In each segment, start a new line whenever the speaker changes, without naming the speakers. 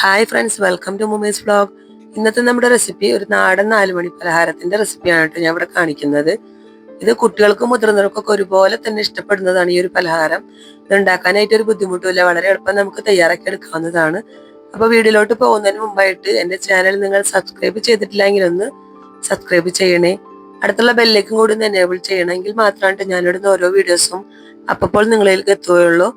Hi friends welcome to മൊമേസ് blog ഇന്നത്തെ നമ്മുടെ റെസിപ്പി ഒരു നാടൻ നാലുമണി പലഹാരത്തിന്റെ റെസിപ്പിയാണ് കേട്ടോ ഞാൻ ഇവിടെ കാണിക്കുന്നത്. ഇത് കുട്ടികൾക്കും മുതിർന്നവർക്കൊക്കെ ഒരുപോലെ തന്നെ ഇഷ്ടപ്പെടുന്നതാണ് ഈ ഒരു പലഹാരം. ഇത് ഉണ്ടാക്കാനായിട്ട് ഒരു ബുദ്ധിമുട്ടില്ല വളരെ എളുപ്പം നമുക്ക് തയ്യാറാക്കി എടുക്കാവുന്നതാണ്. അപ്പൊ വീഡിയോയിലോട്ട് പോകുന്നതിന് മുമ്പായിട്ട് എന്റെ ചാനൽ നിങ്ങൾ സബ്സ്ക്രൈബ് ചെയ്തിട്ടില്ലെങ്കിൽ ഒന്ന് സബ്സ്ക്രൈബ് ചെയ്യണേ. അടുത്തുള്ള ബെല്ലേക്കും കൂടി ഒന്ന് എനേബിൾ ചെയ്യണമെങ്കിൽ മാത്രമാണ് ഞാനിടുന്ന ഓരോ വീഡിയോസും അപ്പോൾ നിങ്ങളിലേക്ക് എത്തുകയുള്ളൂ.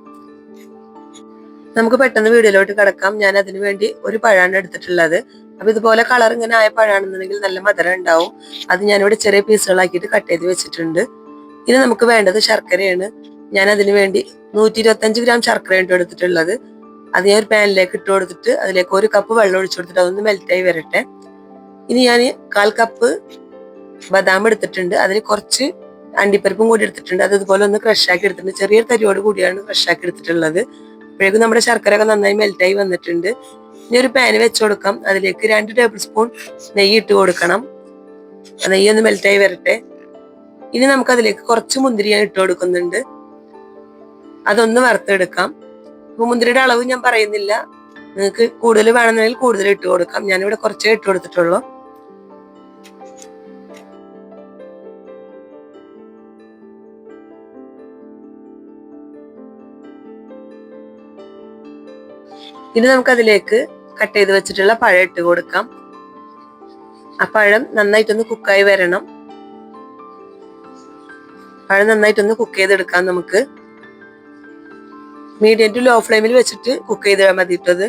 നമുക്ക് പെട്ടെന്ന് വീഡിയോയിലോട്ട് കിടക്കാം. ഞാൻ അതിനു വേണ്ടി ഒരു പഴമാണ് എടുത്തിട്ടുള്ളത്. അപ്പൊ ഇതുപോലെ കളർ ഇങ്ങനെ ആയ പഴാണെന്നുണ്ടെങ്കിൽ നല്ല മധുരം ഉണ്ടാവും. അത് ഞാനിവിടെ ചെറിയ പീസുകളാക്കിയിട്ട് കട്ട് ചെയ്ത് വെച്ചിട്ടുണ്ട്. ഇനി നമുക്ക് വേണ്ടത് ശർക്കരയാണ്. ഞാൻ അതിനു വേണ്ടി നൂറ്റി ഇരുപത്തഞ്ച് ഗ്രാം ശർക്കരയാണ് എടുത്തിട്ടുള്ളത്. അത് ഞാൻ ഒരു പാനിലേക്ക് ഇട്ട് കൊടുത്തിട്ട് അതിലേക്ക് ഒരു കപ്പ് വെള്ളം ഒഴിച്ചു കൊടുത്തിട്ട് അതൊന്ന് മെൽറ്റായി വരട്ടെ. ഇനി ഞാൻ കാൽ കപ്പ് ബദാം എടുത്തിട്ടുണ്ട്. അതിൽ കുറച്ച് അണ്ടിപ്പരിപ്പും കൂടി എടുത്തിട്ടുണ്ട്. അത് ഇതുപോലെ ഒന്ന് ക്രഷ് ആക്കി എടുത്തിട്ടുണ്ട്. ചെറിയൊരു തരിയോട് കൂടിയാണ് ക്രഷ് ആക്കി എടുത്തിട്ടുള്ളത്. അപ്പോഴേക്കും നമ്മുടെ ശർക്കര ഒക്കെ നന്നായി മെൽറ്റായി വന്നിട്ടുണ്ട്. ഇനി ഒരു പാന് വെച്ച് കൊടുക്കാം. അതിലേക്ക് രണ്ട് ടേബിൾ സ്പൂൺ നെയ്യ് ഇട്ട് കൊടുക്കണം. നെയ്യ് ഒന്ന് മെൽറ്റായി വരട്ടെ. ഇനി നമുക്ക് അതിലേക്ക് കുറച്ച് മുന്തിരി ഞാൻ ഇട്ട് കൊടുക്കുന്നുണ്ട്. അതൊന്ന് വറുത്തെടുക്കാം. അപ്പൊ മുന്തിരിയുടെ അളവ് ഞാൻ പറയുന്നില്ല. നിങ്ങൾക്ക് കൂടുതൽ വേണമെന്നുണ്ടെങ്കിൽ കൂടുതൽ ഇട്ട് കൊടുക്കാം. ഞാനിവിടെ കുറച്ചേ ഇട്ട് കൊടുത്തിട്ടുള്ളൂ. ഇനി നമുക്കതിലേക്ക് കട്ട് ചെയ്ത് വെച്ചിട്ടുള്ള പഴം ഇട്ട് കൊടുക്കാം. ആ പഴം നന്നായിട്ടൊന്ന് കുക്കായി വരണം. പഴം നന്നായിട്ടൊന്ന് കുക്ക് ചെയ്തെടുക്കാം നമുക്ക്. മീഡിയം ടു ലോ ഫ്ലെയിമിൽ വെച്ചിട്ട് കുക്ക് ചെയ്ത് മതി ഇട്ടത്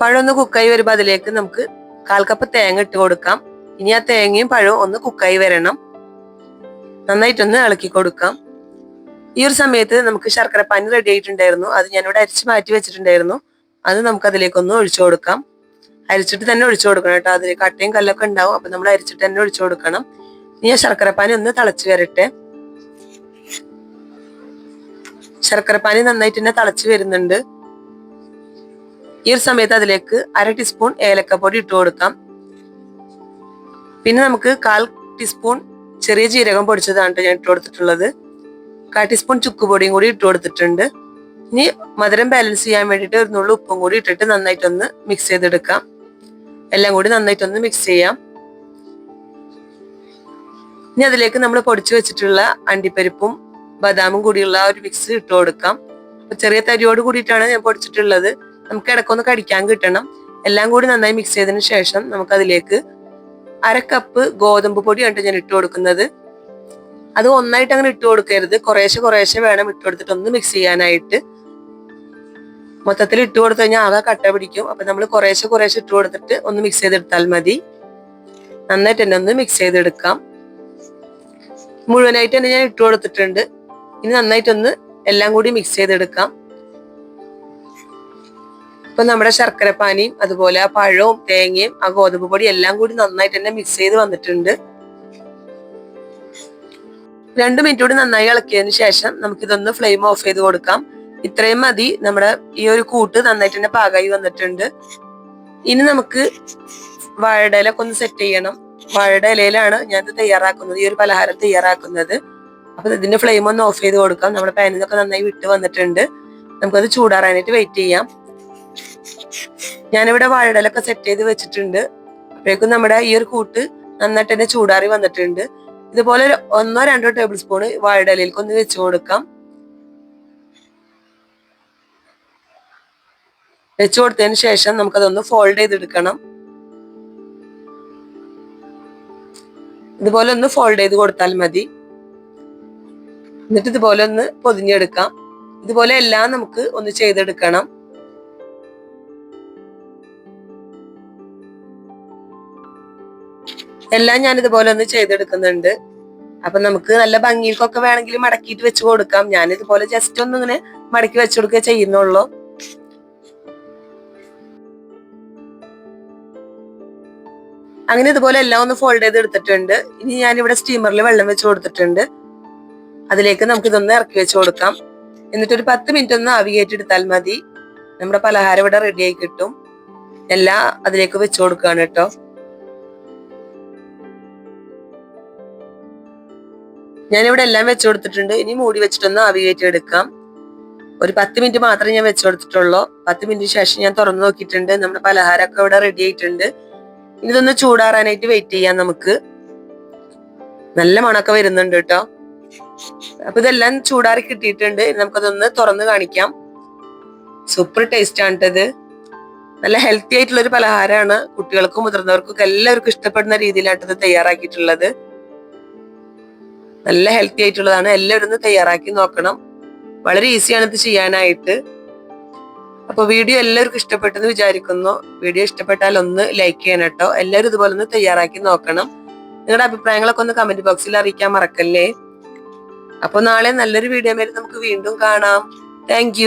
പഴം ഒന്ന് കുക്കായി വരുമ്പോൾ അതിലേക്ക് നമുക്ക് കാൽ കപ്പ് തേങ്ങ ഇട്ട് കൊടുക്കാം. ഇനി ആ തേങ്ങയും പഴവും ഒന്ന് കുക്കായി വരണം. നന്നായിട്ടൊന്ന് ഇളക്കി കൊടുക്കാം. ഈ ഒരു സമയത്ത് നമുക്ക് ശർക്കര പാനി റെഡി ആയിട്ടുണ്ടായിരുന്നു. അത് ഞാനിവിടെ അരിച്ച് മാറ്റി വെച്ചിട്ടുണ്ടായിരുന്നു. അത് നമുക്ക് അതിലേക്കൊന്ന് ഒഴിച്ചു കൊടുക്കാം. അരിച്ചിട്ട് തന്നെ ഒഴിച്ചു കൊടുക്കണം കേട്ടോ. അതിലേക്ക് കട്ടയും കല്ലൊക്കെ ഉണ്ടാവും. അപ്പൊ നമ്മൾ അരിച്ചിട്ട് തന്നെ ഒഴിച്ചു കൊടുക്കണം. ഇനി ഞാൻ ശർക്കരപ്പാനി ഒന്ന് തിളച്ച് വരട്ടെ ശർക്കരപ്പാനി നന്നായിട്ട് തന്നെ തിളച്ച് വരുന്നുണ്ട്. ഈ ഒരു സമയത്ത് അതിലേക്ക് അര ടീസ്പൂൺ ഏലക്കപ്പൊടി ഇട്ട് കൊടുക്കാം. പിന്നെ നമുക്ക് കാൽ ടീസ്പൂൺ ചെറിയ ജീരകം പൊടിച്ചതാണ് ഞാൻ ഇട്ട് കൊടുത്തിട്ടുള്ളത്. കാൽ ടീസ്പൂൺ ചുക്കുപൊടിയും കൂടി ഇട്ട് കൊടുത്തിട്ടുണ്ട്. ഇനി മധുരം ബാലൻസ് ചെയ്യാൻ വേണ്ടിയിട്ട് ഒരു നുള്ളു ഉപ്പും കൂടി ഇട്ടിട്ട് നന്നായിട്ടൊന്ന് മിക്സ് ചെയ്തെടുക്കാം. എല്ലാം കൂടി നന്നായിട്ടൊന്ന് മിക്സ് ചെയ്യാം. ഇനി അതിലേക്ക് നമ്മൾ പൊടിച്ചു വെച്ചിട്ടുള്ള അണ്ടിപ്പരിപ്പും ബദാമും കൂടിയുള്ള ഒരു മിക്സ് ഇട്ട് കൊടുക്കാം. ചെറിയ തരിയോട് കൂടിയിട്ടാണ് ഞാൻ പൊടിച്ചിട്ടുള്ളത്. നമുക്ക് ഇടക്കൊന്ന് കടിക്കാൻ കിട്ടണം. എല്ലാം കൂടി നന്നായി മിക്സ് ചെയ്തതിന് ശേഷം നമുക്ക് അതിലേക്ക് അര കപ്പ് ഗോതമ്പ് പൊടിയാണ് ഞാൻ ഇട്ട് കൊടുക്കുന്നത്. അത് ഒന്നായിട്ട് അങ്ങനെ ഇട്ട് കൊടുക്കരുത്. കുറേശ്ശെ കുറേശ്ശെ വേണം ഇട്ട് കൊടുത്തിട്ട് ഒന്ന് മിക്സ് ചെയ്യാനായിട്ട്. മൊത്തത്തിൽ ഇട്ട് കൊടുത്തു കഴിഞ്ഞാൽ ആകെ കട്ട പിടിക്കും. അപ്പൊ നമ്മൾ കുറേശ്ശെ കുറേശ്ശെ ഇട്ട് കൊടുത്തിട്ട് ഒന്ന് മിക്സ് ചെയ്തെടുത്താൽ മതി. നന്നായിട്ട് തന്നെ ഒന്ന് മിക്സ് ചെയ്തെടുക്കാം. മുഴുവനായിട്ട് തന്നെ ഞാൻ ഇട്ട് കൊടുത്തിട്ടുണ്ട്. ഇനി നന്നായിട്ടൊന്ന് എല്ലാം കൂടി മിക്സ് ചെയ്തെടുക്കാം. ഇപ്പൊ നമ്മുടെ ശർക്കര പാനിയും അതുപോലെ ആ പഴവും തേങ്ങയും ആ ഗോതമ്പ് പൊടി എല്ലാം കൂടി നന്നായിട്ട് തന്നെ മിക്സ് ചെയ്ത് വന്നിട്ടുണ്ട്. രണ്ട് മിനിറ്റ് കൂടി നന്നായി ഇളക്കിയതിന് ശേഷം നമുക്കിതൊന്ന് ഫ്ലെയിം ഓഫ് ചെയ്ത് കൊടുക്കാം. ഇത്രയും മതി. നമ്മുടെ ഈ ഒരു കൂട്ട് നന്നായിട്ട് തന്നെ പാകമായി വന്നിട്ടുണ്ട്. ഇനി നമുക്ക് വാഴയുടെ സെറ്റ് ചെയ്യണം. വാഴയുടെ ഇലയിലാണ് ഞാൻ ഇത് തയ്യാറാക്കുന്നത്. ഈ ഒരു പലഹാരം തയ്യാറാക്കുന്നത്. അപ്പൊ ഇതിന്റെ ഫ്ലെയിം ഒന്ന് ഓഫ് ചെയ്ത് കൊടുക്കാം. നമ്മുടെ പാനിൽ നിന്നൊക്കെ നന്നായി വിട്ട് വന്നിട്ടുണ്ട്. നമുക്കത് ചൂടാറാനായിട്ട് വെയിറ്റ് ചെയ്യാം. ഞാനിവിടെ വാഴയിലൊക്കെ സെറ്റ് ചെയ്ത് വെച്ചിട്ടുണ്ട്. അപ്പോഴേക്കും നമ്മുടെ ഈ ഒരു കൂട്ട് നന്നായിട്ട് തന്നെ ചൂടാറി വന്നിട്ടുണ്ട്. ഇതുപോലെ ഒന്നോ രണ്ടോ ടേബിൾ സ്പൂൺ വാഴയിലേക്ക് ഒന്ന് വെച്ച് കൊടുക്കാം. വെച്ച് കൊടുത്തതിന് ശേഷം നമുക്കതൊന്ന് ഫോൾഡ് ചെയ്തെടുക്കണം. ഇതുപോലെ ഒന്ന് ഫോൾഡ് ചെയ്ത് കൊടുത്താൽ മതി. എന്നിട്ട് ഇതുപോലെ ഒന്ന് പൊതിഞ്ഞെടുക്കാം. ഇതുപോലെ എല്ലാം നമുക്ക് ഒന്ന് ചെയ്തെടുക്കണം. എല്ലാം ഞാൻ ഇതുപോലെ ഒന്ന് ചെയ്തെടുക്കുന്നുണ്ട്. അപ്പൊ നമുക്ക് നല്ല ഭംഗിയിൽക്കൊക്കെ വേണമെങ്കിൽ മടക്കിയിട്ട് വെച്ച് കൊടുക്കാം. ഞാൻ ഇതുപോലെ ജസ്റ്റ് ഒന്ന് ഇങ്ങനെ മടക്കി വെച്ചു കൊടുക്കുക ചെയ്യുന്നുള്ളൂ. അങ്ങനെ ഇതുപോലെ എല്ലാം ഒന്ന് ഫോൾഡ് ചെയ്ത് എടുത്തിട്ടുണ്ട്. ഇനി ഞാൻ ഇവിടെ സ്റ്റീമറിൽ വെള്ളം വെച്ച് കൊടുത്തിട്ടുണ്ട്. അതിലേക്ക് നമുക്ക് ഇതൊന്ന് ഇറക്കി വെച്ച് കൊടുക്കാം. എന്നിട്ടൊരു പത്ത് മിനിറ്റ് ഒന്ന് ആവി എടുത്താൽ മതി. നമ്മുടെ പലഹാരം ഇവിടെ റെഡി ആയി കിട്ടും. എല്ലാം അതിലേക്ക് വെച്ച് കൊടുക്കുകയാണ് കേട്ടോ. ഞാനിവിടെ എല്ലാം വെച്ച് കൊടുത്തിട്ടുണ്ട്. ഇനി മൂടി വെച്ചിട്ടൊന്ന് ആവി കയറ്റി എടുക്കാം. ഒരു പത്ത് മിനിറ്റ് മാത്രമേ ഞാൻ വെച്ചു കൊടുത്തിട്ടുള്ളൂ. പത്ത് മിനിറ്റിന് ശേഷം ഞാൻ തുറന്നു നോക്കിയിട്ടുണ്ട്. നമ്മുടെ പലഹാരമൊക്കെ ഇവിടെ റെഡി ആയിട്ടുണ്ട്. ഇതൊന്ന് ചൂടാറാനായിട്ട് വെയിറ്റ് ചെയ്യാം നമുക്ക്. നല്ല മണമൊക്കെ വരുന്നുണ്ട് കേട്ടോ. അപ്പൊ ഇതെല്ലാം ചൂടാറി കിട്ടിയിട്ടുണ്ട്. നമുക്കതൊന്ന് തുറന്ന് കാണിക്കാം. സൂപ്പർ ടേസ്റ്റ് ആണ് ഇത്. നല്ല ഹെൽത്തി ആയിട്ടുള്ള ഒരു പലഹാരമാണ്. കുട്ടികൾക്കും മുതിർന്നവർക്കും എല്ലാവർക്കും ഇഷ്ടപ്പെടുന്ന രീതിയിലാണ് തയ്യാറാക്കിയിട്ടുള്ളത്. നല്ല ഹെൽത്തി ആയിട്ടുള്ളതാണ്. എല്ലാവരും ഒന്ന് തയ്യാറാക്കി നോക്കണം. വളരെ ഈസിയാണ് ഇത് ചെയ്യാനായിട്ട്. അപ്പൊ വീഡിയോ എല്ലാവർക്കും ഇഷ്ടപ്പെട്ടെന്ന് വിചാരിക്കുന്നു. വീഡിയോ ഇഷ്ടപ്പെട്ടാൽ ഒന്ന് ലൈക്ക് ചെയ്യണം കേട്ടോ. എല്ലാവരും ഇതുപോലെ ഒന്ന് തയ്യാറാക്കി നോക്കണം. നിങ്ങളുടെ അഭിപ്രായങ്ങളൊക്കെ ഒന്ന് കമന്റ് ബോക്സിൽ അറിയിക്കാൻ മറക്കല്ലേ? അപ്പൊ നാളെ നല്ലൊരു വീഡിയോ നമുക്ക് വീണ്ടും കാണാം. താങ്ക്